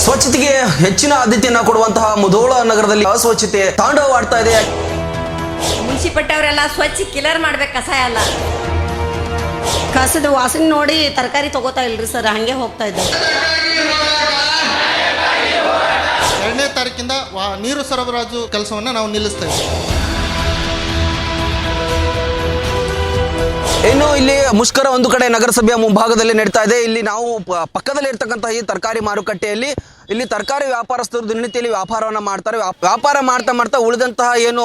ಸ್ವಚ್ಛತೆಗೆ ಹೆಚ್ಚಿನ ಆದ್ಯತೆಯನ್ನ ಕೊಡುವಂತಹ ಮುಧೋಳ ನಗರದಲ್ಲಿ ಅಸ್ವಚ್ಛತೆ ತಾಂಡವವಾಡ್ತಾ ಇದೆ. ಮುನ್ಸಿಪಟ್ಟವರೆಲ್ಲ ಸ್ವಚ್ಛ ಕಿಲರ್ ಮಾಡ್ಬೇಕು ಕಸ ಎಲ್ಲ. ಕಸದ ವಾಸನೆ ನೋಡಿ ತರಕಾರಿ ತಗೋತಾ ಇಲ್ರಿ ಸರ್ ಹಂಗೆ ಹೋಗ್ತಾ ಇದ್ದಾರೆ ಎರಡನೇ ತಾರೀಕಿಂದ ವಾ ನೀರು ಸರಬರಾಜು ಕೆಲಸವನ್ನು ನಾವು ನಿಲ್ಲಿಸ್ತಾ ಇದ್ದೀವಿ. ಇನ್ನು ಇಲ್ಲಿ ಮುಷ್ಕರ ಒಂದು ಕಡೆ ನಗರಸಭೆಯ ಮುಂಭಾಗದಲ್ಲಿ ನಡೀತಾ ಇದೆ. ಇಲ್ಲಿ ನಾವು ಪ- ಪಕ್ಕದಲ್ಲಿ ಇರ್ತಕ್ಕಂತಹ ಈ ತರಕಾರಿ ಮಾರುಕಟ್ಟೆಯಲ್ಲಿ ಇಲ್ಲಿ ತರಕಾರಿ ವ್ಯಾಪಾರಸ್ಥರು ದಿನನಿತ್ಯದಲ್ಲಿ ವ್ಯಾಪಾರವನ್ನ ಮಾಡ್ತಾರೆ. ವ್ಯಾಪಾರ ಮಾಡ್ತಾ ಮಾಡ್ತಾ ಉಳಿದಂತಹ ಏನು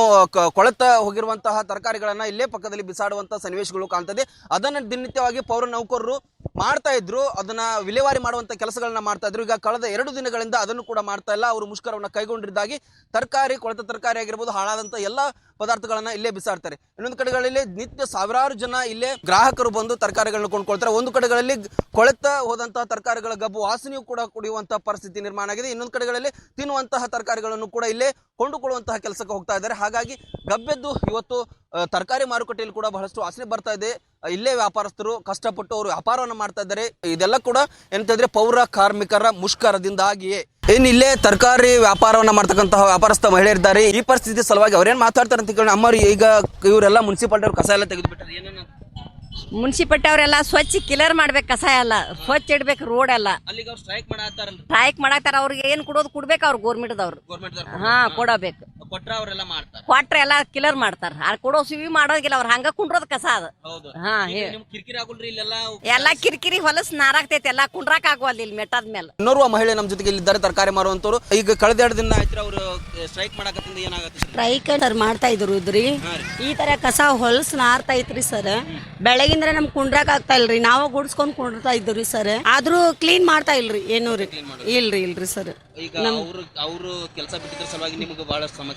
ಕೊಳೆತ ಹೋಗಿರುವಂತಹ ತರಕಾರಿಗಳನ್ನ ಇಲ್ಲೇ ಪಕ್ಕದಲ್ಲಿ ಬಿಸಾಡುವಂತಹ ಸನ್ನಿವೇಶಗಳು ಕಾಣ್ತದೆ ಅದನ್ನ ದಿನನಿತ್ಯವಾಗಿ ಪೌರ ನೌಕರರು ಮಾಡ್ತಾ ಇದ್ರು, ಅದನ್ನ ವಿಲೇವಾರಿ ಮಾಡುವಂತ ಕೆಲಸಗಳನ್ನ ಮಾಡ್ತಾ ಇದ್ರು. ಈಗ ಕಳೆದ ಎರಡು ದಿನಗಳಿಂದ ಅದನ್ನು ಕೂಡ ಮಾಡ್ತಾ ಇಲ್ಲ. ಅವರು ಮುಷ್ಕರವನ್ನ ಕೈಗೊಂಡಿದ್ದಾಗಿ ತರಕಾರಿ, ಕೊಳೆತ ತರಕಾರಿ ಆಗಿರ್ಬೋದು, ಹಾಳಾದಂತ ಎಲ್ಲ ಪದಾರ್ಥಗಳನ್ನ ಇಲ್ಲೇ ಬಿಸಾಡ್ತಾರೆ. ಇನ್ನೊಂದು ಕಡೆಗಳಲ್ಲಿ ನಿತ್ಯ ಸಾವಿರಾರು ಜನ ಇಲ್ಲೇ ಗ್ರಾಹಕರು ಬಂದು ತರಕಾರಿಗಳನ್ನ ಕೊಂಡ್ಕೊಳ್ತಾರೆ. ಒಂದು ಕಡೆಗಳಲ್ಲಿ ಕೊಳೆತ ಹೋದಂತಹ ತರಕಾರಿಗಳ ಗಬ್ಬು ವಾಸನೆಯೂ ಕೂಡ ಕುಡಿಯುವಂತಹ ಪರಿಸ್ಥಿತಿ ನಿರ್ಮಾಣ ಆಗಿದೆ. ಇನ್ನೊಂದು ಕಡೆಗಳಲ್ಲಿ ತಿನ್ನುವಂತಹ ತರಕಾರಿಗಳನ್ನು ಕೂಡ ಇಲ್ಲೇ ಕೊಂಡುಕೊಳ್ಳುವಂತಹ ಕೆಲಸಕ್ಕೆ ಹೋಗ್ತಾ ಇದ್ದಾರೆ. ಹಾಗಾಗಿ ಗಬ್ಬೆದ್ದು ಇವತ್ತು ತರಕಾರಿ ಮಾರುಕಟ್ಟೆಯಲ್ಲಿ ಕೂಡ ಬಹಳಷ್ಟು ಆಸನೆ ಬರ್ತಾ ಇದೆ. ಇಲ್ಲೇ ವ್ಯಾಪಾರಸ್ಥರು ಕಷ್ಟಪಟ್ಟು ಅವರು ವ್ಯಾಪಾರವನ್ನು ಮಾಡ್ತಾ ಇದ್ದಾರೆ. ಇದೆಲ್ಲ ಕೂಡ ಏನಂತಂದ್ರೆ ಪೌರ ಕಾರ್ಮಿಕರ ಮುಷ್ಕರದಿಂದಾಗಿಯೇ ಏನ್ ಇಲ್ಲೇ ತರಕಾರಿ ವ್ಯಾಪಾರವನ್ನ ಮಾಡ್ತಕ್ಕಂತಹ ವ್ಯಾಪಾರಸ್ಥ ಮಹಿಳೆಯರಿದ್ದಾರೆ. ಈ ಪರಿಸ್ಥಿತಿ ಸಲುವಾಗಿ ಅವ್ರೇನ್ ಮಾತಾಡ್ತಾರೆ ಅಂತ ಕೇಳಿ ಅಮ್ಮ ಈಗ ಇವರೆಲ್ಲ ಮುನ್ಸಿಪಾಲ್ಟಿ ಅವ್ರು ಕಸ ಎಲ್ಲ ತೆಗೆದು ಬಿಟ್ಟಾರೆ ಮುನ್ಸಿಪಾಲ್ಟಿ ಅವರೆಲ್ಲ ಸ್ವಚ್ಛ ಕಿಲರ್ ಮಾಡ್ಬೇಕು ಕಸ ಎಲ್ಲ. ಸ್ವಚ್ಛ ಇಡ್ಬೇಕು ರೋಡ್ ಎಲ್ಲ. ಸ್ಟ್ರೈಕ್ ಮಾಡಾಕ್ತಾರ ಅವ್ರಿಗೆ ಏನು ಕೊಡೋದು ಕೊಡ್ಬೇಕು ಅವ್ರು ಗೋರ್ಮೆಂಟ್ದವ್ರು ಅವ್ರು ಹಾ ಕೊಡಬೇಕು. ಕೊಟ್ರ ಎಲ್ಲ ಕಿಲರ್ ಮಾಡ್ತಾರ. ಆ ಕೊಡೋ ಸಿವಿ ಮಾಡೋದಿಲ್ಲ ಅವ್ರ ಹಂಗ ಕುಂಡ್ರದ ಕಸ ಅದು. ಹೌದು. ಹಾ ಎಲ್ಲಾ ಕಿರಿಕಿರಿ ಆಗುಲ್ರಿ ಇಲ್ಲೆಲ್ಲ ಎಲ್ಲ ಕಿರಿಕಿರಿ ಹೊಲಸ್ ನಾರಾಗ್ತೈತಿ ಎಲ್ಲಾ ಕುಂಡ್ರಾಕ್ ಆಗುವಲ್ಲ ಇಲ್ಲಿ ಮೆಟ್ಟದ ಮೇಲೆ. ಇನ್ನೋರ್ವ ಮಹಿಳೆ ನಮ್ಮ ಜೊತೆಗೆ ಇಲ್ಲಿದ್ದಾರೆ ತರಕಾರಿ ಮಾರುವಂತವ್ರು. ಈಗ ಕಳೆದ ಎರಡು ದಿನ ಆಯ್ತು ಅವರು ಸ್ಟ್ರೈಕ್ ಮಾಡಕತ್ತಿಂದ ಏನಾಗತ್ತೆ ಸರ್? ಸ್ಟ್ರೈಕ್ ಸರ್ ಮಾಡ್ತಾ ಇದ್ರು ಇದ್ರಿ ಈ ತರ ಕಸ ಹೊಲಸ್ ನಾರ್ತಾ ಐತ್ರಿ ಸರ್. ಬೆಳಗಿಂದ್ರೆ ನಮ್ ಕುಂಡ್ರಾಕ್ ಆಗ್ತಾ ಇಲ್ರಿ ನಾವು ಗುಡ್ಸ್ಕೊಂಡ್ ಕುಂಡ್ರತಾ ಇದ್ರಿ ಸರ್. ಆದ್ರೂ ಕ್ಲೀನ್ ಮಾಡ್ತಾ ಇಲ್ರಿ ಏನು ರೀ. ಇಲ್ರಿ ಇಲ್ರಿ ಸರ್. ಈಗ ಅವರು ಅವರು ಕೆಲಸ ಬಿಟ್ಟಿದ್ರ ಸಲುವಾಗಿ ನಿಮ್ಗೆ ಬಹಳ ಸಮಸ್ಯೆ ಇಲ್ಲಿ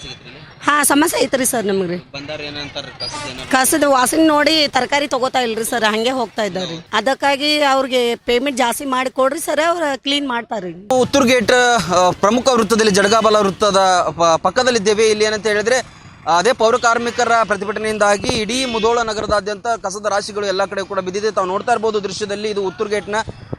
ಹಾ ಸಮಸ್ಯೆ ಐತ್ರಿ ಸರ್ ನಮ್ಗ್ರಿ. ಬಂದಾರ ಏನಂತಾರ ಕಸದ ವಾಸಿನ ನೋಡಿ ತರಕಾರಿ ತಗೋತಾ ಇಲ್ರಿ ಸರ್ ಹಂಗೆ ಹೋಗ್ತಾ ಇದ್ದಾರೆ ಅದಕ್ಕಾಗಿ ಅವ್ರಿಗೆ ಪೇಮೆಂಟ್ ಜಾಸ್ತಿ ಮಾಡಿ ಕೊಡ್ರಿ ಸರ್ ಅವ್ರ ಕ್ಲೀನ್ ಮಾಡ್ತಾರ್ರಿ. ಉತ್ತರ ಗೇಟ್ ಪ್ರಮುಖ ವೃತ್ತದಲ್ಲಿ ಜಡಗಾಬಲ ವೃತ್ತದ ಪಕ್ಕದಲ್ಲಿದ್ದೇವೆ. ಇಲ್ಲಿ ಏನಂತ ಹೇಳಿದ್ರೆ ಅದೇ ಪೌರ ಕಾರ್ಮಿಕರ ಪ್ರತಿಭಟನೆಯಿಂದಾಗಿ ಇಡೀ ಮುಧೋಳ ನಗರದಾದ್ಯಂತ ಕಸದ ರಾಶಿಗಳು ಎಲ್ಲ ಕಡೆ ಕೂಡ ಬಿದ್ದಿದೆ. ತಾವು ನೋಡ್ತಾ ಇರ್ಬೋದು ದೃಶ್ಯದಲ್ಲಿ ಇದು ಉತ್ತರ ಗೇಟ್ನ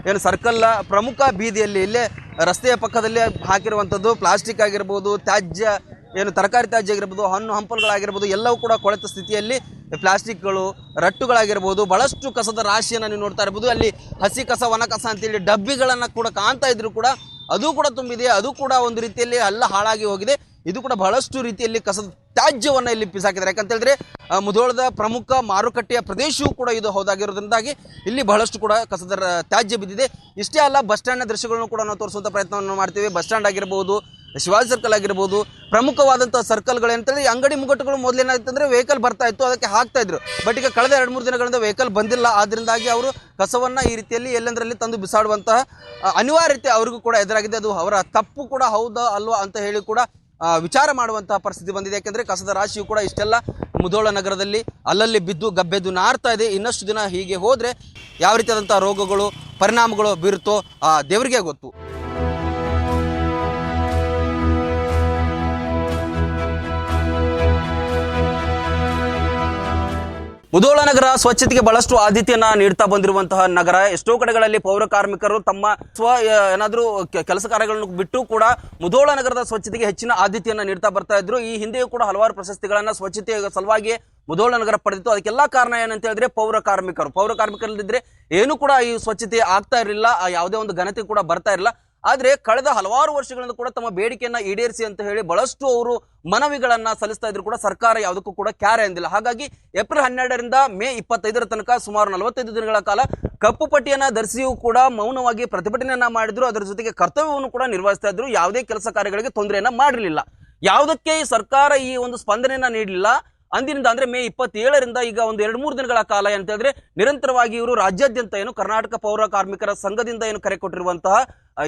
ಏನು ಸರ್ಕಲ್ ಪ್ರಮುಖ ಬೀದಿಯಲ್ಲಿ ಇಲ್ಲೇ ರಸ್ತೆಯ ಪಕ್ಕದಲ್ಲಿ ಹಾಕಿರುವಂಥದ್ದು. ಪ್ಲಾಸ್ಟಿಕ್ ಆಗಿರ್ಬೋದು ತ್ಯಾಜ್ಯ ಏನು ತರಕಾರಿ ತ್ಯಾಜ್ಯ ಆಗಿರ್ಬೋದು, ಹಣ್ಣು ಹಂಪಲುಗಳಾಗಿರ್ಬೋದು, ಎಲ್ಲವೂ ಕೂಡ ಕೊಳೆತ ಸ್ಥಿತಿಯಲ್ಲಿ ಪ್ಲಾಸ್ಟಿಕ್ಗಳು, ರಟ್ಟುಗಳಾಗಿರ್ಬೋದು, ಬಹಳಷ್ಟು ಕಸದ ರಾಶಿಯನ್ನು ನೀವು ನೋಡ್ತಾ ಇರ್ಬೋದು. ಅಲ್ಲಿ ಹಸಿ ಕಸ ಒಣ ಕಸ ಅಂತೇಳಿ ಡಬ್ಬಿಗಳನ್ನು ಕೂಡ ಕಾಣ್ತಾ ಇದ್ರು ಕೂಡ ಅದು ಕೂಡ ತುಂಬಿದೆ, ಅದು ಕೂಡ ಒಂದು ರೀತಿಯಲ್ಲಿ ಎಲ್ಲ ಹಾಳಾಗಿ ಹೋಗಿದೆ. ಇದು ಕೂಡ ಬಹಳಷ್ಟು ರೀತಿಯಲ್ಲಿ ಕಸದ ತ್ಯಾಜ್ಯವನ್ನು ಇಲ್ಲಿ ಬಿಸಾಕಿದ್ದಾರೆ ಯಾಕಂತ ಹೇಳಿದ್ರೆ ಮುಧೋಳದ ಪ್ರಮುಖ ಮಾರುಕಟ್ಟೆಯ ಪ್ರದೇಶವೂ ಕೂಡ ಇದು ಹೌದಾಗಿರೋದ್ರಿಂದಾಗಿ ಇಲ್ಲಿ ಬಹಳಷ್ಟು ಕೂಡ ಕಸದ ತ್ಯಾಜ್ಯ ಬಿದ್ದಿದೆ. ಇಷ್ಟೇ ಅಲ್ಲ, ಬಸ್ ಸ್ಟ್ಯಾಂಡ್ನ ದೃಶ್ಯಗಳನ್ನು ಕೂಡ ನಾವು ತೋರಿಸುವಂಥ ಪ್ರಯತ್ನವನ್ನು ಮಾಡ್ತೀವಿ. ಬಸ್ ಸ್ಟ್ಯಾಂಡ್ ಆಗಿರ್ಬೋದು ಶಿವಾಜಿ ಸರ್ಕಲ್ ಆಗಿರ್ಬೋದು ಪ್ರಮುಖವಾದಂಥ ಸರ್ಕಲ್ಗಳು ಅಂತೇಳಿ ಅಂಗಡಿ ಮುಗ್ಗಟ್ಟುಗಳು ಮೊದಲೇನಾಗಿತ್ತಂದ್ರೆ ವೆಹಿಕಲ್ ಬರ್ತಾ ಇತ್ತು, ಅದಕ್ಕೆ ಹಾಕ್ತಾ ಇದ್ರು. ಬಟ್ ಈಗ ಕಳೆದ ಎರಡು, ಮೂರು ದಿನಗಳಿಂದ ವೆಹಿಕಲ್ ಬಂದಿಲ್ಲ. ಆದ್ರಿಂದಾಗಿ ಅವರು ಕಸವನ್ನ ಈ ರೀತಿಯಲ್ಲಿ ಎಲ್ಲೆಂದರಲ್ಲಿ ತಂದು ಬಿಸಾಡುವಂತಹ ಅನಿವಾರ್ಯತೆ ಅವ್ರಿಗೂ ಕೂಡ ಎದುರಾಗಿದೆ. ಅದು ಅವರ ತಪ್ಪು ಕೂಡ ಹೌದಾ ಅಲ್ವಾ ಅಂತ ಹೇಳಿ ಕೂಡ ವಿಚಾರ ಮಾಡುವಂತಹ ಪರಿಸ್ಥಿತಿ ಬಂದಿದೆ. ಯಾಕೆಂದರೆ ಕಸದ ರಾಶಿಯು ಕೂಡ ಇಷ್ಟೆಲ್ಲ ಮುಧೋಳ ನಗರದಲ್ಲಿ ಅಲ್ಲಲ್ಲಿ ಬಿದ್ದು ಗಬ್ಬೆದ್ದು ನಾರ್ತಾ ಇದೆ. ಇನ್ನಷ್ಟು ದಿನ ಹೀಗೆ ಹೋದರೆ ಯಾವ ರೀತಿಯಾದಂಥ ರೋಗಗಳು, ಪರಿಣಾಮಗಳು ಬೀರುತ್ತೋ ಆ ದೇವರಿಗೆ ಗೊತ್ತು. ಮುಧೋಳ ನಗರ ಸ್ವಚ್ಛತೆಗೆ ಬಹಳಷ್ಟು ಆದ್ಯತೆಯನ್ನ ನೀಡ್ತಾ ಬಂದಿರುವಂತಹ ನಗರ. ಎಷ್ಟೋ ಕಡೆಗಳಲ್ಲಿ ಪೌರ ಕಾರ್ಮಿಕರು ತಮ್ಮ ಸ್ವ ಏನಾದರೂ ಕೆಲಸ ಕಾರ್ಯಗಳನ್ನು ಬಿಟ್ಟು ಕೂಡ ಮುಧೋಳ ನಗರದ ಸ್ವಚ್ಛತೆಗೆ ಹೆಚ್ಚಿನ ಆದ್ಯತೆಯನ್ನ ನೀಡ್ತಾ ಬರ್ತಾ ಇದ್ರು. ಈ ಹಿಂದೆಯೂ ಕೂಡ ಹಲವಾರು ಪ್ರಶಸ್ತಿಗಳನ್ನ ಸ್ವಚ್ಛತೆಯ ಸಲುವಾಗಿ ಮುಧೋಳ ನಗರ ಪಡೆದಿತ್ತು. ಅದಕ್ಕೆಲ್ಲ ಕಾರಣ ಏನಂತ ಹೇಳಿದ್ರೆ ಪೌರ ಕಾರ್ಮಿಕರು. ಪೌರ ಕಾರ್ಮಿಕರಿಲ್ಲದಿದ್ರೆ ಏನು ಕೂಡ ಈ ಸ್ವಚ್ಛತೆ ಆಗ್ತಾ ಇರಲಿಲ್ಲ. ಯಾವುದೇ ಒಂದು ಘನತೆ ಕೂಡ ಬರ್ತಾ ಇರಲಿಲ್ಲ. ಆದ್ರೆ ಕಳೆದ ಹಲವಾರು ವರ್ಷಗಳಿಂದ ಕೂಡ ತಮ್ಮ ಬೇಡಿಕೆಯನ್ನ ಈಡೇರಿಸಿ ಅಂತ ಹೇಳಿ ಬಹಳಷ್ಟು ಅವರು ಮನವಿಗಳನ್ನ ಸಲ್ಲಿಸ್ತಾ ಇದ್ರು ಕೂಡ ಸರ್ಕಾರ ಯಾವುದಕ್ಕೂ ಕೂಡ ಕ್ಯಾರೆ ಅಂದಿಲ್ಲ. ಹಾಗಾಗಿ ಏಪ್ರಿಲ್ ಹನ್ನೆರಡರಿಂದ ಮೇ ಇಪ್ಪತ್ತೈದರ ತನಕ ಸುಮಾರು ನಲವತ್ತೈದು ದಿನಗಳ ಕಾಲ ಕಪ್ಪು ಪಟ್ಟಿಯನ್ನ ಧರಿಸಿಯೂ ಕೂಡ ಮೌನವಾಗಿ ಪ್ರತಿಭಟನೆಯನ್ನ ಮಾಡಿದ್ರು. ಅದರ ಜೊತೆಗೆ ಕರ್ತವ್ಯವನ್ನು ಕೂಡ ನಿರ್ವಹಿಸ್ತಾ ಇದ್ರು. ಯಾವುದೇ ಕೆಲಸ ಕಾರ್ಯಗಳಿಗೆ ತೊಂದರೆಯನ್ನ ಮಾಡಿರಲಿಲ್ಲ. ಯಾವುದಕ್ಕೆ ಸರ್ಕಾರ ಈ ಒಂದು ಸ್ಪಂದನೆಯನ್ನ ನೀಡಲಿಲ್ಲ? ಅಂದಿನಿಂದ ಅಂದ್ರೆ ಮೇ ಇಪ್ಪತ್ತೇಳರಿಂದ ಈಗ ಒಂದು ಎರಡು ಮೂರು ದಿನಗಳ ಕಾಲ ಅಂತ ಹೇಳಿದ್ರೆ ನಿರಂತರವಾಗಿ ಇವರು ರಾಜ್ಯಾದ್ಯಂತ ಏನು ಕರ್ನಾಟಕ ಪೌರ ಕಾರ್ಮಿಕರ ಸಂಘದಿಂದ ಏನು ಕರೆ ಕೊಟ್ಟಿರುವಂತಹ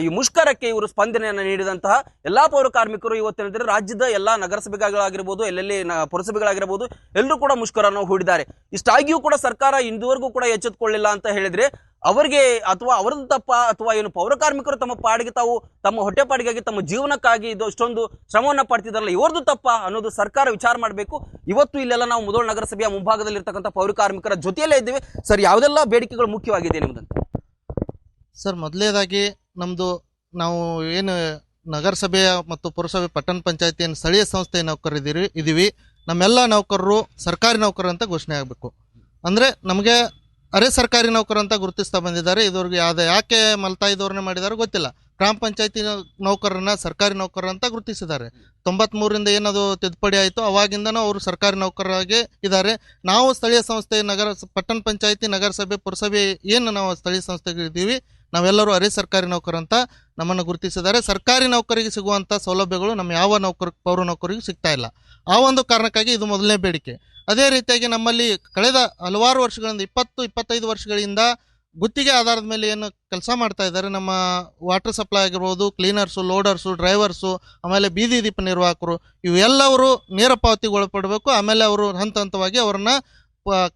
ಈ ಮುಷ್ಕರಕ್ಕೆ ಇವರು ಸ್ಪಂದನೆಯನ್ನು ನೀಡಿದಂತಹ ಎಲ್ಲಾ ಪೌರ ಕಾರ್ಮಿಕರು ಇವತ್ತು ಹೇಳಿದ್ರೆ ರಾಜ್ಯದ ಎಲ್ಲಾ ನಗರಸಭೆಗಳಾಗಿರ್ಬೋದು, ಎಲ್ಲೆಲ್ಲಿ ಪುರಸಭೆಗಳಾಗಿರ್ಬೋದು, ಎಲ್ಲರೂ ಕೂಡ ಮುಷ್ಕರನ್ನು ಹೂಡಿದ್ದಾರೆ. ಇಷ್ಟಾಗಿಯೂ ಕೂಡ ಸರ್ಕಾರ ಇಂದುವರೆಗೂ ಕೂಡ ಎಚ್ಚೆತ್ತುಕೊಳ್ಳಿಲ್ಲ ಅಂತ ಹೇಳಿದ್ರೆ ಅವರಿಗೆ ಅಥವಾ ಅವರದ್ದು ತಪ್ಪ ಅಥವಾ ಏನು ಪೌರ ಕಾರ್ಮಿಕರು ತಮ್ಮ ಪಾಡಿಗೆ ತಾವು ತಮ್ಮ ಹೊಟ್ಟೆಪಾಡಿಗಾಗಿ ತಮ್ಮ ಜೀವನಕ್ಕಾಗಿ ಇದು ಅಷ್ಟೊಂದು ಶ್ರಮವನ್ನು ಪಡ್ತಿದಾರಲ್ಲ, ಇವ್ರದ್ದು ತಪ್ಪ ಅನ್ನೋದು ಸರ್ಕಾರ ವಿಚಾರ ಮಾಡಬೇಕು. ಇವತ್ತು ಇಲ್ಲೆಲ್ಲ ನಾವು ಮುಧೋಳ ನಗರಸಭೆಯ ಮುಂಭಾಗದಲ್ಲಿರ್ತಕ್ಕಂಥ ಪೌರ ಕಾರ್ಮಿಕರ ಜೊತೆಯಲ್ಲೇ ಇದ್ದೀವಿ. ಸರ್, ಯಾವುದೆಲ್ಲ ಬೇಡಿಕೆಗಳು ಮುಖ್ಯವಾಗಿದೆ ನಿಮ್ಮದಂತ? ಸರ್, ಮೊದಲೇದಾಗಿ ನಮ್ಮದು ನಾವು ಏನು ನಗರಸಭೆಯ ಮತ್ತು ಪುರಸಭೆ ಪಟ್ಟಣ ಪಂಚಾಯತಿ ಏನು ಸ್ಥಳೀಯ ಸಂಸ್ಥೆ ನೌಕರಿದ್ದೀರಿ ಇದೀವಿ. ನಮ್ಮೆಲ್ಲ ನೌಕರರು ಸರ್ಕಾರಿ ನೌಕರರು ಅಂತ ಘೋಷಣೆ ಆಗಬೇಕು. ಅಂದರೆ ನಮಗೆ ಅರೆ ಸರ್ಕಾರಿ ನೌಕರ ಅಂತ ಗುರುತಿಸ್ತಾ ಬಂದಿದ್ದಾರೆ. ಇದುವರೆಗೆ ಯಾವ್ದು ಯಾಕೆ ಮಲ್ತಾಯಿ ಧೋರಣೆ ಮಾಡಿದಾರೋ ಗೊತ್ತಿಲ್ಲ. ಗ್ರಾಮ ಪಂಚಾಯತಿ ನೌಕರರನ್ನ ಸರ್ಕಾರಿ ನೌಕರ ಅಂತ ಗುರುತಿಸಿದ್ದಾರೆ. ತೊಂಬತ್ಮೂರಿಂದ ಏನದು ತಿದ್ದುಪಡಿ ಆಯಿತು ಅವಾಗಿಂದನೂ ಅವರು ಸರ್ಕಾರಿ ನೌಕರರಾಗಿ ಇದ್ದಾರೆ. ನಾವು ಸ್ಥಳೀಯ ಸಂಸ್ಥೆ ನಗರ ಪಟ್ಟಣ ಪಂಚಾಯತಿ, ನಗರಸಭೆ, ಪುರಸಭೆ ಏನು ನಾವು ಸ್ಥಳೀಯ ಸಂಸ್ಥೆಗಳಿದ್ದೀವಿ, ನಾವೆಲ್ಲರೂ ಅರೆ ಸರ್ಕಾರಿ ನೌಕರ ಅಂತ ನಮ್ಮನ್ನು ಗುರುತಿಸಿದ್ದಾರೆ. ಸರ್ಕಾರಿ ನೌಕರಿಗೆ ಸಿಗುವಂಥ ಸೌಲಭ್ಯಗಳು ನಮ್ಮ ಯಾವ ನೌಕರ, ಪೌರ ನೌಕರಿಗೂ ಸಿಗ್ತಾ ಇಲ್ಲ. ಆ ಒಂದು ಕಾರಣಕ್ಕಾಗಿ ಇದು ಮೊದಲನೇ ಬೇಡಿಕೆ. ಅದೇ ರೀತಿಯಾಗಿ ನಮ್ಮಲ್ಲಿ ಕಳೆದ ಹಲವಾರು ವರ್ಷಗಳಿಂದ ಇಪ್ಪತ್ತು ಇಪ್ಪತ್ತೈದು ವರ್ಷಗಳಿಂದ ಗುತ್ತಿಗೆ ಆಧಾರದ ಮೇಲೆ ಏನು ಕೆಲಸ ಮಾಡ್ತಾ ಇದ್ದಾರೆ. ನಮ್ಮ ವಾಟರ್ ಸಪ್ಲೈ ಆಗಿರ್ಬೋದು ಕ್ಲೀನರ್ಸು ಲೋಡರ್ಸು ಡ್ರೈವರ್ಸು ಆಮೇಲೆ ಬೀದಿ ದೀಪ ನಿರ್ವಾಹಕರು ಇವೆಲ್ಲವರು ನೇರ ಪಾವತಿಗೆ ಒಳಪಡಬೇಕು ಆಮೇಲೆ ಅವರು ಹಂತ ಹಂತವಾಗಿ ಅವ್ರನ್ನ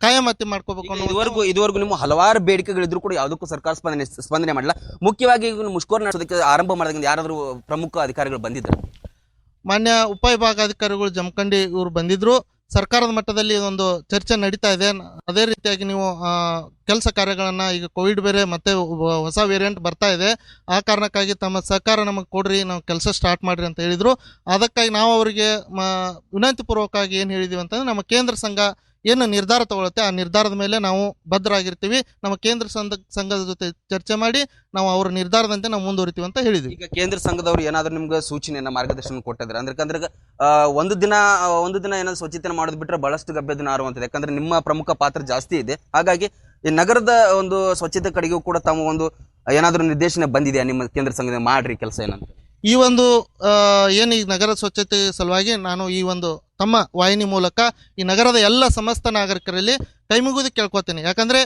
ಕಾಯಮತಿ ಮಾಡ್ಕೋಬೇಕು ಇದುವರೆಗೂ ಇದುವರೆಗೂ ನಿಮ್ಮ ಹಲವಾರು ಬೇಡಿಕೆಗಳಿದ್ರು ಕೂಡ ಯಾವುದಕ್ಕೂ ಸರ್ಕಾರ ಸ್ಪಂದನೆ ಸ್ಪಂದನೆ ಮಾಡಲ್ಲ. ಮುಖ್ಯವಾಗಿ ಮುಷ್ಕರ ನಡೆಸೋದಕ್ಕೆ ಆರಂಭ ಮಾಡಿದಾಗ ಯಾರಾದರೂ ಪ್ರಮುಖ ಅಧಿಕಾರಿಗಳು ಬಂದಿದ್ದರು? ಮಾನ್ಯ ಉಪವಿಭಾಗಾಧಿಕಾರಿಗಳು ಜಮಖಂಡಿ ಇವರು ಬಂದಿದ್ರು. ಸರ್ಕಾರದ ಮಟ್ಟದಲ್ಲಿ ಒಂದು ಚರ್ಚೆ ನಡೀತಾ ಇದೆ. ಅದೇ ರೀತಿಯಾಗಿ ನೀವು ಕೆಲಸ ಕಾರ್ಯಗಳನ್ನು ಈಗ ಕೋವಿಡ್ ಬೇರೆ ಮತ್ತೆ ಹೊಸ ವೇರಿಯಂಟ್ ಬರ್ತಾ ಇದೆ. ಆ ಕಾರಣಕ್ಕಾಗಿ ತಮ್ಮ ಸಹಕಾರ ನಮಗೆ ಕೊಡ್ರಿ, ನಾವು ಕೆಲಸ ಸ್ಟಾರ್ಟ್ ಮಾಡ್ರಿ ಅಂತ ಹೇಳಿದರು. ಅದಕ್ಕಾಗಿ ನಾವು ಅವರಿಗೆ ವಿನಂತಿಪೂರ್ವಕವಾಗಿ ಏನು ಹೇಳಿದ್ದೀವಿ ಅಂತಂದ್ರೆ, ನಮ್ಮ ಕೇಂದ್ರ ಸಂಘ ಏನು ನಿರ್ಧಾರ ತಗೊಳುತ್ತೆ ಆ ನಿರ್ಧಾರದ ಮೇಲೆ ನಾವು ಬದ್ಧರಾಗಿರ್ತೀವಿ ನಮ್ಮ ಕೇಂದ್ರ ಸಂಘ ಸಂಘದ ಜೊತೆ ಚರ್ಚೆ ಮಾಡಿ ನಾವು ಅವರ ನಿರ್ಧಾರದಂತೆ ನಾವು ಮುಂದುವರಿತೀವಿ ಅಂತ ಹೇಳಿದ್ವಿ. ಈಗ ಕೇಂದ್ರ ಸಂಘದವರು ಏನಾದರೂ ನಿಮ್ಗೆ ಸೂಚನೆಯನ್ನ, ಮಾರ್ಗದರ್ಶನ ಕೊಟ್ಟಿದ್ರೆ, ಅಂದ್ರೆ ಅಂದ್ರೆ ಒಂದು ದಿನ ಒಂದು ದಿನ ಏನಾದ್ರು ಸ್ವಚ್ಛತೆ ಮಾಡೋದು ಬಿಟ್ರೆ ಬಹಳಷ್ಟು ಗಬ್ಬೆ ದಿನ ಆರುವಂಥದ್ದು ಯಾಕಂದ್ರೆ ನಿಮ್ಮ ಪ್ರಮುಖ ಪಾತ್ರ ಜಾಸ್ತಿ ಇದೆ. ಹಾಗಾಗಿ ಈ ನಗರದ ಒಂದು ಸ್ವಚ್ಛತೆ ಕಡೆಗೂ ಕೂಡ ತಮ್ಮ ಒಂದು ಏನಾದರೂ ನಿರ್ದೇಶನ ಬಂದಿದೆಯಾ ನಿಮ್ಮ ಕೇಂದ್ರ ಸಂಘದ ಮಾಡ್ರಿ ಕೆಲಸ ಏನಂತ. ಈ ಒಂದು ಏನು ಈ ನಗರ ಸ್ವಚ್ಛತೆ ಸಲುವಾಗಿ ನಾನು ಈ ಒಂದು ತಮ್ಮ ವಾಹಿನಿ ಮೂಲಕ ಈ ನಗರದ ಎಲ್ಲ ಸಮಸ್ತ ನಾಗರಿಕರಲ್ಲಿ ಕೈಮುಗಿದು ಕೇಳ್ಕೊತೀನಿ. ಯಾಕಂದರೆ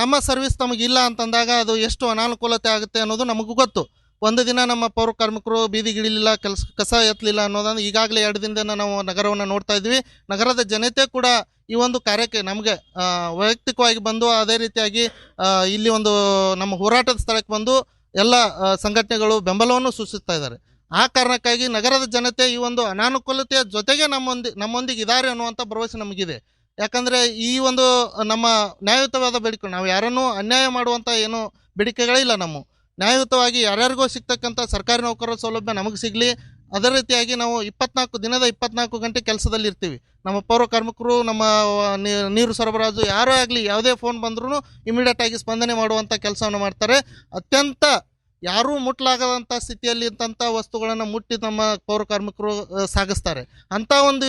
ನಮ್ಮ ಸರ್ವಿಸ್ ನಮಗಿಲ್ಲ ಅಂತಂದಾಗ ಅದು ಎಷ್ಟು ಅನಾನುಕೂಲತೆ ಆಗುತ್ತೆ ಅನ್ನೋದು ನಮಗೂ ಗೊತ್ತು. ಒಂದು ದಿನ ನಮ್ಮ ಪೌರ ಕಾರ್ಮಿಕರು ಬೀದಿಗಿಳಿಲಿಲ್ಲ ಕೆಲಸ, ಕಸ ಎತ್ತಲಿಲ್ಲ ಅನ್ನೋದಂದ್ರೆ ಈಗಾಗಲೇ ಎರಡು ದಿನದಿಂದ ನಾವು ನಗರವನ್ನು ನೋಡ್ತಾ ಇದ್ವಿ ನಗರದ ಜನತೆ ಕೂಡ ಈ ಒಂದು ಕಾರ್ಯಕ್ಕೆ ನಮಗೆ ವೈಯಕ್ತಿಕವಾಗಿ ಬಂದು ಅದೇ ರೀತಿಯಾಗಿ ಇಲ್ಲಿ ಒಂದು ನಮ್ಮ ಹೋರಾಟದ ಸ್ಥಳಕ್ಕೆ ಬಂದು ಎಲ್ಲ ಸಂಘಟನೆಗಳು ಬೆಂಬಲವನ್ನು ಸೂಚಿಸ್ತಾ ಇದ್ದಾರೆ. ಆ ಕಾರಣಕ್ಕಾಗಿ ನಗರದ ಜನತೆ ಈ ಒಂದು ಅನಾನುಕೂಲತೆಯ ಜೊತೆಗೆ ನಮ್ಮೊಂದಿ, ನಮ್ಮೊಂದಿಗೆ ಇದ್ದಾರೆ ಅನ್ನುವಂಥ ಭರವಸೆ ನಮಗಿದೆ. ಯಾಕಂದರೆ ಈ ಒಂದು, ನಮ್ಮ ನ್ಯಾಯಯುತವಾದ ಬೇಡಿಕೆ, ನಾವು ಯಾರನ್ನೂ ಅನ್ಯಾಯ ಮಾಡುವಂಥ ಏನು ಬೇಡಿಕೆಗಳಿಲ್ಲ ನಮ್ಮ. ನ್ಯಾಯಯುತವಾಗಿ ಯಾರ್ಯಾರಿಗೂ ಸಿಗ್ತಕ್ಕಂಥ ಸರ್ಕಾರಿ ನೌಕರರ ಸೌಲಭ್ಯ ನಮಗೆ ಸಿಗಲಿ ಅದೇ ರೀತಿಯಾಗಿ ನಾವು ಇಪ್ಪತ್ನಾಲ್ಕು, ದಿನದ ಇಪ್ಪತ್ನಾಲ್ಕು ಗಂಟೆ ಕೆಲಸದಲ್ಲಿ ಇರ್ತೀವಿ. ನಮ್ಮ ಪೌರ ಕಾರ್ಮಿಕರು, ನಮ್ಮ ನೀರು ಸರಬರಾಜು, ಯಾರೇ ಆಗಲಿ, ಯಾವುದೇ ಫೋನ್ ಬಂದ್ರೂ ಇಮಿಡಿಯೇಟ್ ಆಗಿ ಸ್ಪಂದನೆ ಮಾಡುವಂಥ ಕೆಲಸವನ್ನು ಮಾಡ್ತಾರೆ. ಅತ್ಯಂತ ಯಾರೂ ಮುಟ್ಲಾಗದಂಥ ಸ್ಥಿತಿಯಲ್ಲಿ ಇದ್ದಂಥ ವಸ್ತುಗಳನ್ನು ಮುಟ್ಟಿ ನಮ್ಮ ಪೌರ ಕಾರ್ಮಿಕರು ಸಾಗಿಸ್ತಾರೆ. ಅಂಥ ಒಂದು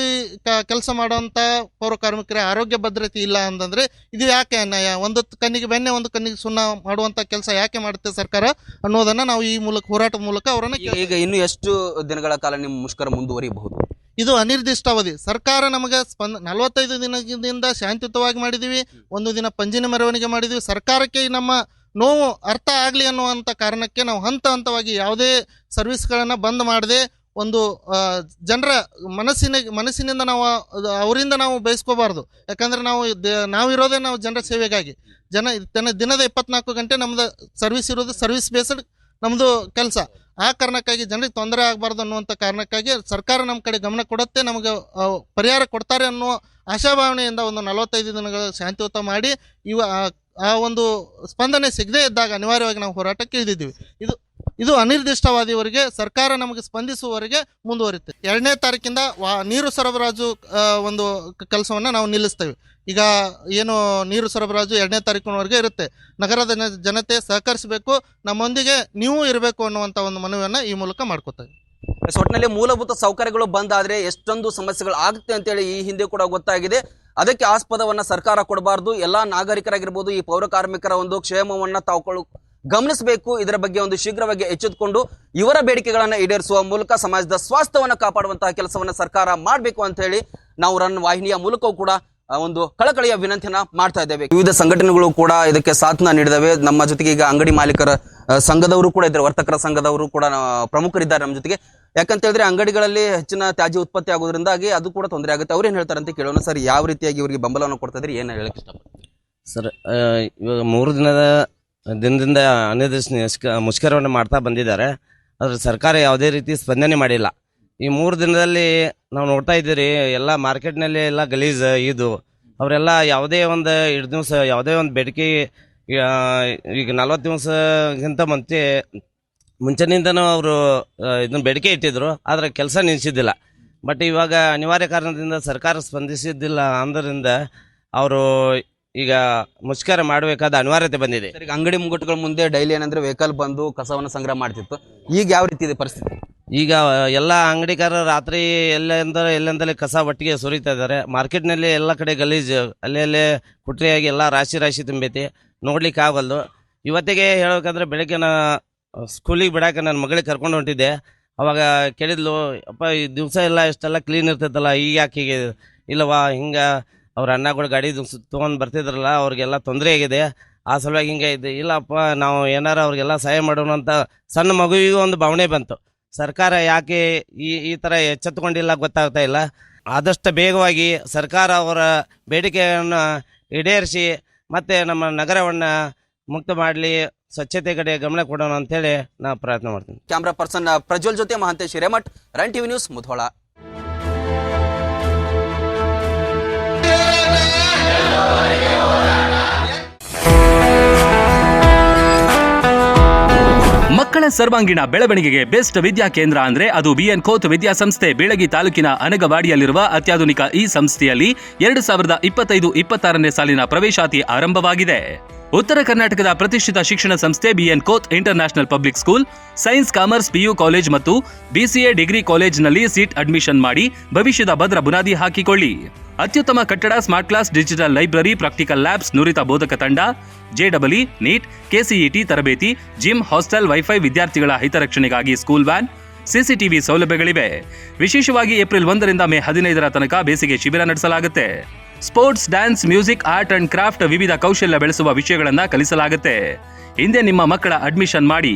ಕೆಲಸ ಮಾಡುವಂಥ ಪೌರ ಕಾರ್ಮಿಕರ ಆರೋಗ್ಯ ಭದ್ರತೆ ಇಲ್ಲ ಅಂತಂದರೆ ಇದು ಯಾಕೆ ಅನ್ಯಾಯ? ಒಂದು ಕಣ್ಣಿಗೆ ಬೆನ್ನೆ ಒಂದು ಕಣ್ಣಿಗೆ ಸುಣ್ಣ ಮಾಡುವಂಥ ಕೆಲಸ ಯಾಕೆ ಮಾಡುತ್ತೆ ಸರ್ಕಾರ ಅನ್ನೋದನ್ನು ನಾವು ಈ ಮೂಲಕ ಹೋರಾಟದ ಮೂಲಕ ಅವರನ್ನು ಈಗ ಈಗ ಇನ್ನು ಎಷ್ಟು ದಿನಗಳ ಕಾಲ ನಿಮ್ಮ ಮುಷ್ಕರ ಮುಂದುವರಿಯಬಹುದು ಇದು ಅನಿರ್ದಿಷ್ಟಾವಧಿ. ಸರ್ಕಾರ ನಮಗೆ ಸ್ಪಂದ ನಲವತ್ತೈದು ದಿನದಿಂದ ಶಾಂತಿಯುತವಾಗಿ ಮಾಡಿದ್ದೀವಿ ಒಂದು ದಿನ ಪಂಜಿನ ಮೆರವಣಿಗೆ ಮಾಡಿದ್ದೀವಿ ಸರ್ಕಾರಕ್ಕೆ ನಮ್ಮ ನೋವು ಅರ್ಥ ಆಗಲಿ ಅನ್ನುವಂಥ ಕಾರಣಕ್ಕೆ ನಾವು ಹಂತ ಹಂತವಾಗಿ ಯಾವುದೇ ಸರ್ವಿಸ್ಗಳನ್ನು ಬಂದ್ ಮಾಡದೆ ಒಂದು ಜನರ ಮನಸ್ಸಿನ, ಮನಸ್ಸಿನಿಂದ ನಾವು ಅವರಿಂದ ನಾವು ಬಯಸ್ಕೋಬಾರ್ದು. ಯಾಕಂದರೆ ನಾವು ನಾವು ನಾವಿರೋದೇ ನಾವು ಜನರ ಸೇವೆಗಾಗಿ. ಜನ ತನ್ನ ದಿನದ ಇಪ್ಪತ್ನಾಲ್ಕು ಗಂಟೆ ನಮ್ಮದು ಸರ್ವಿಸ್ ಇರೋದು ಸರ್ವಿಸ್ ಬೇಸ್ಡ್ ನಮ್ಮದು ಕೆಲಸ. ಆ ಕಾರಣಕ್ಕಾಗಿ ಜನರಿಗೆ ತೊಂದರೆ ಆಗಬಾರ್ದು ಅನ್ನುವಂಥ ಕಾರಣಕ್ಕಾಗಿ ಸರ್ಕಾರ ನಮ್ಮ ಕಡೆ ಗಮನ ಕೊಡುತ್ತೆ, ನಮಗೆ ಪರಿಹಾರ ಕೊಡ್ತಾರೆ ಅನ್ನೋ ಆಶಾಭಾವನೆಯಿಂದ ಒಂದು ನಲವತ್ತೈದು ದಿನಗಳ ಶಾಂತಿಯುತ ಮಾಡಿ ಇವ ಆ- ಒಂದು ಸ್ಪಂದನೆ ಸಿಗದೇ ಇದ್ದಾಗ ಅನಿವಾರ್ಯವಾಗಿ ನಾವು ಹೋರಾಟಕ್ಕೆ ಇಳಿದಿದ್ದೀವಿ. ಇದು ಇದು ಅನಿರ್ದಿಷ್ಟವಾದಿವರೆಗೆ, ಸರ್ಕಾರ ನಮಗೆ ಸ್ಪಂದಿಸುವವರೆಗೆ ಮುಂದುವರಿಯುತ್ತೆ. ಎರಡನೇ ತಾರೀಕಿಂದ ವಾ, ನೀರು ಸರಬರಾಜು ಒಂದು ಕೆಲಸವನ್ನು ನಾವು ನಿಲ್ಲಿಸ್ತೇವೆ. ಈಗ ಏನು ನೀರು ಸರಬರಾಜು ಎರಡನೇ ತಾರೀಕಿನವರೆಗೆ ಇರುತ್ತೆ. ನಗರದ ಜನ- ಜನತೆ ಸಹಕರಿಸಬೇಕು, ನಮ್ಮೊಂದಿಗೆ ನೀವು ಇರಬೇಕು ಅನ್ನುವಂಥ ಒಂದು ಮನವಿಯನ್ನು ಈ ಮೂಲಕ ಮಾಡ್ಕೋತೇವೆ ಒಟ್ಟಿನಲ್ಲಿ ಮೂಲಭೂತ ಸೌಕರ್ಯಗಳು ಬಂದಾದ್ರೆ ಎಷ್ಟೊಂದು ಸಮಸ್ಯೆಗಳು ಆಗುತ್ತೆ ಅಂತೇಳಿ ಈ ಹಿಂದೆ ಕೂಡ ಗೊತ್ತಾಗಿದೆ. ಅದಕ್ಕೆ ಆಸ್ಪದವನ್ನ ಸರ್ಕಾರ ಕೊಡಬಾರ್ದು. ಎಲ್ಲಾ ನಾಗರಿಕರಾಗಿರ್ಬೋದು, ಈ ಪೌರ ಕಾರ್ಮಿಕರ ಒಂದು ಕ್ಷೇಮವನ್ನ ತಾವುಗಳು ಗಮನಿಸಬೇಕು. ಇದರ ಬಗ್ಗೆ ಒಂದು ಶೀಘ್ರವಾಗಿ ಎಚ್ಚೆತ್ತುಕೊಂಡು ಇವರ ಬೇಡಿಕೆಗಳನ್ನು ಈಡೇರಿಸುವ ಮೂಲಕ ಸಮಾಜದ ಸ್ವಾಸ್ಥ್ಯವನ್ನು ಕಾಪಾಡುವಂತಹ ಕೆಲಸವನ್ನ ಸರ್ಕಾರ ಮಾಡಬೇಕು ಅಂತ ಹೇಳಿ ನಾವು ರನ್ ವಾಹಿನಿಯ ಮೂಲಕವೂ ಕೂಡ ಒಂದು ಕಳಕಳಿಯ ವಿನಂತಿಯನ್ನ ಮಾಡ್ತಾ ಇದ್ದೇವೆ. ವಿವಿಧ ಸಂಘಟನೆಗಳು ಕೂಡ ಇದಕ್ಕೆ ಸಾಥ್ನ ನೀಡಿದವೆ ನಮ್ಮ ಜೊತೆಗೆ ಈಗ ಅಂಗಡಿ ಮಾಲೀಕರ ಸಂಘದವರು ಕೂಡ ಇದ್ದಾರೆ. ವರ್ತಕರ ಸಂಘದವರು ಕೂಡ ಪ್ರಮುಖರಿದ್ದಾರೆ ನಮ್ಮ ಜೊತೆಗೆ. ಯಾಕಂತ ಹೇಳಿದ್ರೆ ಅಂಗಡಿಗಳಲ್ಲಿ ಹೆಚ್ಚಿನ ತ್ಯಾಜ್ಯ ಉತ್ಪತ್ತಿ ಆಗೋದ್ರಿಂದಾಗಿ ಅದು ಕೂಡ ತೊಂದರೆ ಆಗುತ್ತೆ. ಅವ್ರು ಏನ್ ಹೇಳ್ತಾರೆ ಅಂತ ಕೇಳೋಣ. ಸರ್, ಯಾವ ರೀತಿಯಾಗಿ ಇವರಿಗೆ ಬೆಂಬಲವನ್ನು ಕೊಡ್ತಾ ಇದ್ರಿ ಏನು ಹೇಳಕ್ಕೆ ಸರ್ ಇವಾಗ ಮೂರು ದಿನದ, ದಿನದಿಂದ ಅನಿರ್ದಿಷ್ಟ ಮುಷ್ಕರವನ್ನು ಮಾಡ್ತಾ ಬಂದಿದ್ದಾರೆ. ಆದರೆ ಸರ್ಕಾರ ಯಾವುದೇ ರೀತಿ ಸ್ಪಂದನೆ ಮಾಡಿಲ್ಲ. ಈ ಮೂರು ದಿನದಲ್ಲಿ ನಾವು ನೋಡ್ತಾ ಇದ್ದೀರಿ, ಎಲ್ಲ ಮಾರ್ಕೆಟ್ನಲ್ಲಿ ಎಲ್ಲ ಗಲೀಜ್ ಇದು ಅವರೆಲ್ಲ ಯಾವುದೇ ಒಂದು ಎರಡು ದಿವಸ, ಯಾವುದೇ ಒಂದು ಬೇಡಿಕೆ ಈಗ ನಲ್ವತ್ತು ದಿವಸಕ್ಕಿಂತ ಮುಂಚೆ ಮುಂಚೆನಿಂದನೂ ಅವರು ಇದನ್ನ ಬೇಡಿಕೆ ಇಟ್ಟಿದ್ರು, ಆದರೆ ಕೆಲಸ ನಿಲ್ಲಿಸಿದ್ದಿಲ್ಲ ಬಟ್ ಇವಾಗ ಅನಿವಾರ್ಯ ಕಾರಣದಿಂದ ಸರ್ಕಾರ ಸ್ಪಂದಿಸಿದ್ದಿಲ್ಲ ಆದ್ದರಿಂದ ಅವರು ಈಗ ಮುಷ್ಕರ ಮಾಡಬೇಕಾದ ಅನಿವಾರ್ಯತೆ ಬಂದಿದೆ. ಸರ್, ಈಗ ಅಂಗಡಿ ಮುಂಗಟ್ಟುಗಳ ಮುಂದೆ ಡೈಲಿ ಏನಂದ್ರೆ ವೆಹಿಕಲ್ ಬಂದು ಕಸವನ್ನು ಸಂಗ್ರಹ ಮಾಡ್ತಿತ್ತು. ಈಗ ಯಾವ ರೀತಿ ಇದೆ ಪರಿಸ್ಥಿತಿ? ಈಗ ಎಲ್ಲ ಅಂಗಡಿಕಾರರು ರಾತ್ರಿ ಎಲ್ಲೆಂದರೆ ಎಲ್ಲೆಂದಲೇ ಕಸ ಒಟ್ಟಿಗೆ ಸುರಿತಾ ಇದ್ದಾರೆ. ಮಾರ್ಕೆಟ್ನಲ್ಲಿ ಎಲ್ಲ ಕಡೆ ಗಲೀಜು ಅಲ್ಲೇ ಅಲ್ಲೇ ಕುಟ್ರಿಯಾಗಿ ಎಲ್ಲ ರಾಶಿ ರಾಶಿ ತುಂಬೈತಿ ನೋಡ್ಲಿಕ್ಕೆ ಆಗಲ್ದು. ಇವತ್ತಿಗೆ ಹೇಳ್ಬೇಕಂದ್ರೆ ಬೆಳಗ್ಗೆ ನಾ ಸ್ಕೂಲಿಗೆ ಬಿಡಾಕ ನನ್ನ ಮಗಳಿಗೆ ಕರ್ಕೊಂಡು ಹೊಂಟಿದ್ದೆ. ಅವಾಗ ಕೇಳಿದ್ಲು ಅಪ್ಪ ಈ ದಿವಸ ಎಲ್ಲ ಇಷ್ಟೆಲ್ಲ ಕ್ಲೀನ್ ಇರ್ತೈತಲ್ಲ ಈಗ ಯಾಕೆ ಹೀಗೆ? ಇಲ್ಲವಾ ಹಿಂಗೆ ಅವ್ರ ಅಣ್ಣಗಳು ಗಾಡಿ ತೊಗೊಂಡು ಬರ್ತಿದ್ರಲ್ಲ, ಅವ್ರಿಗೆಲ್ಲ ತೊಂದರೆ ಆಗಿದೆ. ಆ ಸಲುವಾಗಿ ಹಿಂಗೆ ಇಲ್ಲಪ್ಪ, ನಾವು ಏನಾರ ಅವ್ರಿಗೆಲ್ಲ ಸಹಾಯ ಮಾಡೋಣ ಅಂತ ಸಣ್ಣ ಮಗುವಿಗೂ ಒಂದು ಭಾವನೆ ಬಂತು. ಸರ್ಕಾರ ಯಾಕೆ ಈ ಈ ಥರ ಎಚ್ಚೆತ್ತುಕೊಂಡಿಲ್ಲ ಗೊತ್ತಾಗ್ತಾ ಇಲ್ಲ. ಆದಷ್ಟು ಬೇಗವಾಗಿ ಸರ್ಕಾರ ಅವರ ಬೇಡಿಕೆಯನ್ನು ಈಡೇರಿಸಿ, ಮತ್ತು ನಮ್ಮ ನಗರವನ್ನು ಮುಕ್ತ ಮಾಡಲಿ, ಸ್ವಚ್ಛತೆ ಕಡೆ ಗಮನ ಕೊಡೋಣ ಅಂತೇಳಿ ನಾ ಪ್ರಯತ್ನ ಮಾಡ್ತೀನಿ. ಕ್ಯಾಮ್ರಾ ಪರ್ಸನ್ ಪ್ರಜ್ವಲ್ ಜೊತೆ Mahantesh Hiremath, run TV news Mudhol. ಮಕ್ಕಳ ಸರ್ವಾಂಗೀಣ ಬೆಳವಣಿಗೆಗೆ ಬೆಸ್ಟ್ ವಿದ್ಯಾ ಕೇಂದ್ರ ಅಂದ್ರೆ ಅದು ಬಿಎನ್ ಕೋತ್ ವಿದ್ಯಾಸಂಸ್ಥೆ ಬೀಳಗಿ ತಾಲೂಕಿನ ಅನಗವಾಡಿಯಲ್ಲಿರುವ ಅತ್ಯಾಧುನಿಕ ಈ ಸಂಸ್ಥೆಯಲ್ಲಿ ಎರಡು ಸಾವಿರದ ಇಪ್ಪತ್ತೈದು ಇಪ್ಪತ್ತಾರನೇ ಸಾಲಿನ ಪ್ರವೇಶಾತಿ ಆರಂಭವಾಗಿದೆ. ಉತ್ತರ ಕರ್ನಾಟಕದ ಪ್ರತಿಷ್ಠಿತ ಶಿಕ್ಷಣ ಸಂಸ್ಥೆ B N Kot international public school, science, commerce PU college ಮತ್ತು ಬಿಸಿಎ ಡಿಗ್ರಿ ಕಾಲೇಜ್ನಲ್ಲಿ ಸೀಟ್ ಅಡ್ಮಿಷನ್ ಮಾಡಿ ಭವಿಷ್ಯದ ಭದ್ರ ಬುನಾದಿ ಹಾಕಿಕೊಳ್ಳಿ. ಅತ್ಯುತ್ತಮ ಕಟ್ಟಡ smart class digital library practical labs ನುರಿತ ಬೋಧಕ ತಂಡ ಜೆಡಬ್ಲ್ಇ ನೀಟ್ ಕೆಸಿಇಟಿ ತರಬೇತಿ ಜಿಮ್ ಹಾಸ್ಟೆಲ್ ವೈಫೈ ವಿದ್ಯಾರ್ಥಿಗಳ ಹಿತರಕ್ಷಣೆಗಾಗಿ ಸ್ಕೂಲ್ ವ್ಯಾನ್ ಸಿಸಿಟಿವಿ ಸೌಲಭ್ಯಗಳಿವೆ. ವಿಶೇಷವಾಗಿ ಏಪ್ರಿಲ್ ಒಂದರಿಂದ ಮೇ ಹದಿನೈದರ ತನಕ ಬೇಸಿಗೆ ಶಿಬಿರ ನಡೆಸಲಾಗುತ್ತೆ. Sports dance music art and craft ವಿವಿಧ ಕೌಶಲ್ಯ ಬೆಳೆಸುವ ವಿಷಯಗಳನ್ನು ಕಲಿಸಲಾಗುತ್ತೆ. ಹಿಂದೆ ನಿಮ್ಮ ಮಕ್ಕಳ ಅಡ್ಮಿಷನ್ ಮಾಡಿ.